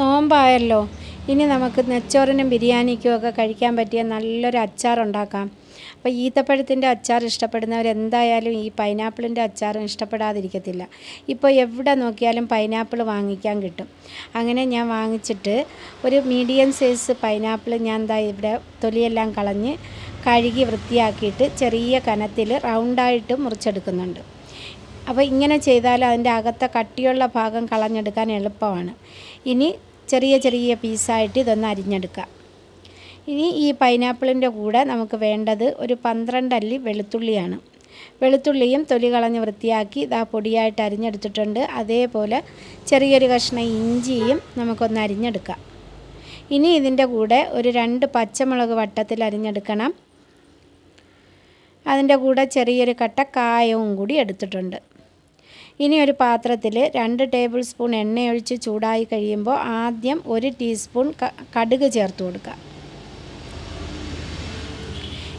നോമ്പായല്ലോ. ഇനി നമുക്ക് നെച്ചോറിനും ബിരിയാണിക്കും ഒക്കെ കഴിക്കാൻ പറ്റിയ നല്ലൊരു അച്ചാർ ഉണ്ടാക്കാം. അപ്പോൾ ഈത്തപ്പഴത്തിന്റെ അച്ചാർ ഇഷ്ടപ്പെടുന്നവർ എന്തായാലും ഈ പൈനാപ്പിളിന്റെ അച്ചാറും ഇഷ്ടപ്പെടാതിരിക്കത്തില്ല. ഇപ്പോൾ എവിടെ നോക്കിയാലും പൈനാപ്പിൾ വാങ്ങിക്കാൻ കിട്ടും. അങ്ങനെ ഞാൻ വാങ്ങിച്ചിട്ട് ഒരു മീഡിയം സൈസ് പൈനാപ്പിൾ ഞാൻ എന്താ ഇവിടെ തൊലിയെല്ലാം കളഞ്ഞ് കഴുകി വൃത്തിയാക്കിയിട്ട് ചെറിയ കനത്തിൽ റൗണ്ടായിട്ട് മുറിച്ചെടുക്കുന്നുണ്ട്. അപ്പോൾ ഇങ്ങനെ ചെയ്താൽ അതിന്റെ അകത്തെ കട്ടിയുള്ള ഭാഗം കളഞ്ഞെടുക്കാൻ എളുപ്പമാണ്. ഇനി ചെറിയ ചെറിയ പീസായിട്ട് ഇതൊന്ന് അരിഞ്ഞെടുക്കാം. ഇനി ഈ പൈനാപ്പിളിന്റെ കൂടെ നമുക്ക് വേണ്ടത് ഒരു പന്ത്രണ്ട് അല്ലി വെളുത്തുള്ളിയാണ്. വെളുത്തുള്ളിയും തൊലി കളഞ്ഞ് വൃത്തിയാക്കി ഇതാ പൊടിയായിട്ട് അരിഞ്ഞെടുത്തിട്ടുണ്ട്. അതേപോലെ ചെറിയൊരു കഷ്ണം ഇഞ്ചിയും നമുക്കൊന്ന് അരിഞ്ഞെടുക്കാം. ഇനി ഇതിന്റെ കൂടെ ഒരു രണ്ട് പച്ചമുളക് വട്ടത്തിൽ അരിഞ്ഞെടുക്കണം. അതിന്റെ കൂടെ ചെറിയൊരു കട്ട കായവും കൂടി എടുത്തിട്ടുണ്ട്. ഇനി ഒരു പാത്രത്തിൽ രണ്ട് ടേബിൾ സ്പൂൺ എണ്ണയൊഴിച്ച് ചൂടായി കഴിയുമ്പോൾ ആദ്യം ഒരു ടീസ്പൂൺ കടുക് ചേർത്ത് കൊടുക്കുക.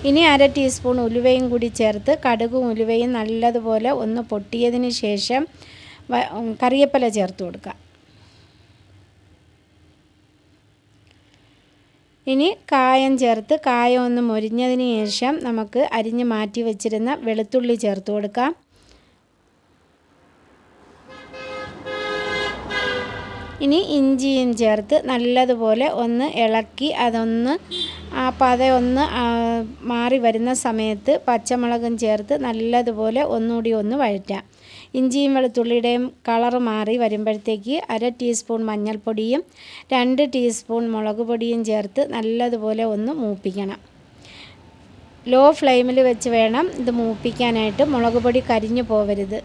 ഇനി അര ടീസ്പൂൺ ഉലുവയും കൂടി ചേർത്ത് കടുകും ഉലുവയും നല്ലതുപോലെ ഒന്ന് പൊട്ടിയതിന് ശേഷം കറിയപ്പല ചേർത്ത് കൊടുക്കുക. ഇനി കായം ചേർത്ത് കായം ഒന്ന് മൊരിഞ്ഞതിന് ശേഷം നമുക്ക് അരിഞ്ഞ് മാറ്റി വെച്ചിരുന്ന വെളുത്തുള്ളി ചേർത്ത് കൊടുക്കാം. ഇനി ഇഞ്ചിയും ചേർത്ത് നല്ലതുപോലെ ഒന്ന് ഇളക്കി അതൊന്ന് ആ പത ഒന്ന് മാറി വരുന്ന സമയത്ത് പച്ചമുളകും ചേർത്ത് നല്ലതുപോലെ ഒന്നുകൂടി ഒന്ന് വഴറ്റാം. ഇഞ്ചിയും വെളുത്തുള്ളിയുടെയും കളർ മാറി വരുമ്പോഴത്തേക്ക് അര ടീസ്പൂൺ മഞ്ഞൾപ്പൊടിയും രണ്ട് ടീസ്പൂൺ മുളക് പൊടിയും ചേർത്ത് നല്ലതുപോലെ ഒന്ന് മൂപ്പിക്കണം. ലോ ഫ്ലെയിമിൽ വെച്ച് വേണം ഇത് മൂപ്പിക്കാനായിട്ട്. മുളക് പൊടി കരിഞ്ഞു പോവരുത്.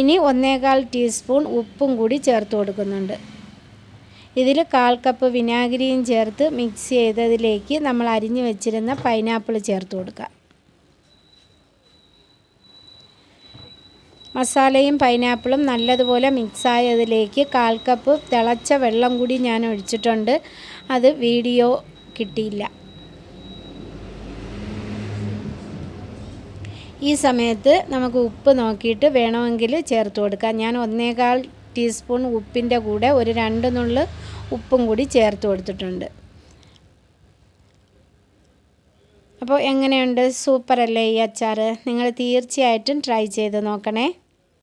ഇനി ഒന്നേകാൽ ടീസ്പൂൺ ഉപ്പും കൂടി ചേർത്ത് കൊടുക്കുന്നുണ്ട്. ഇതിൽ കാൽ കപ്പ് വിനാഗിരിയും ചേർത്ത് മിക്സ് ചെയ്തതിലേക്ക് നമ്മൾ അരിഞ്ഞു വെച്ചിരുന്ന പൈനാപ്പിൾ ചേർത്ത് കൊടുക്കുക. മസാലയും പൈനാപ്പിളും നല്ലതുപോലെ മിക്സായതിലേക്ക് കാൽ കപ്പ് തിളച്ച വെള്ളം കൂടി ഞാൻ ഒഴിച്ചിട്ടുണ്ട്. അത് വീഡിയോ കിട്ടിയില്ല. ഈ സമയത്ത് നമുക്ക് ഉപ്പ് നോക്കിയിട്ട് വേണമെങ്കിൽ ചേർത്ത് കൊടുക്കാം. ഞാൻ ഒന്നേകാൽ ടീസ്പൂൺ ഉപ്പിന്റെ കൂടെ ഒരു രണ്ട് നുള്ളു ഉപ്പും കൂടി ചേർത്ത് കൊടുത്തിട്ടുണ്ട്. അപ്പോൾ എങ്ങനെയുണ്ട്? സൂപ്പറല്ലേ ഈ അച്ചാർ നിങ്ങൾ തീർച്ചയായിട്ടും ട്രൈ ചെയ്ത് നോക്കണേ.